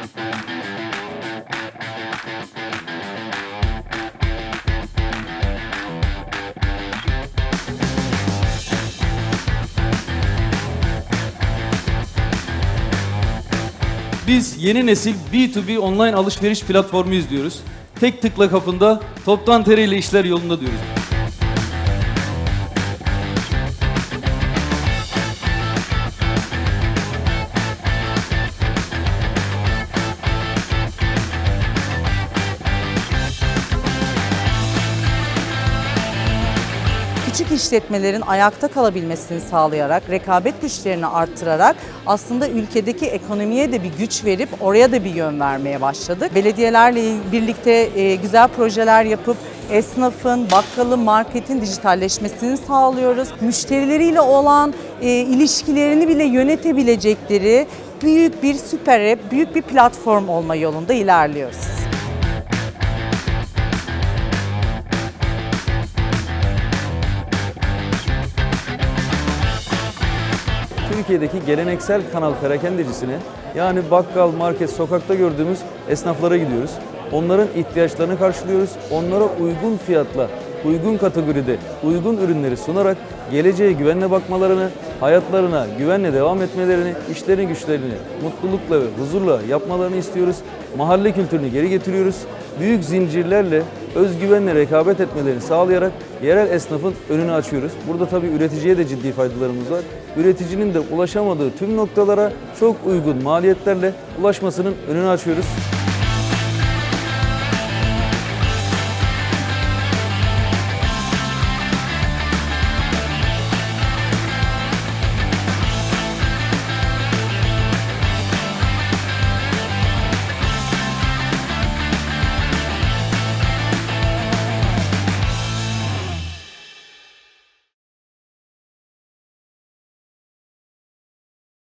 Biz yeni nesil B2B online alışveriş platformu izliyoruz. Tek tıkla kapında toptan TR ile işler yolunda diyoruz. Küçük işletmelerin ayakta kalabilmesini sağlayarak, rekabet güçlerini arttırarak aslında ülkedeki ekonomiye de bir güç verip oraya da bir yön vermeye başladık. Belediyelerle birlikte e, güzel projeler yapıp esnafın, bakkalın, marketin dijitalleşmesini sağlıyoruz. Müşterileriyle olan e, ilişkilerini bile yönetebilecekleri büyük bir süper app, büyük bir platform olma yolunda ilerliyoruz. Türkiye'deki geleneksel kanal perakendecisine yani bakkal, market, sokakta gördüğümüz esnaflara gidiyoruz. Onların ihtiyaçlarını karşılıyoruz. Onlara uygun fiyatla, uygun kategoride, uygun ürünleri sunarak geleceğe güvenle bakmalarını, hayatlarına güvenle devam etmelerini, işlerini güçlerini mutlulukla ve huzurla yapmalarını istiyoruz. Mahalle kültürünü geri getiriyoruz. Büyük zincirlerle özgüvenle rekabet etmelerini sağlayarak yerel esnafın önünü açıyoruz. Burada tabii üreticiye de ciddi faydalarımız var. Üreticinin de ulaşamadığı tüm noktalara çok uygun maliyetlerle ulaşmasının önünü açıyoruz.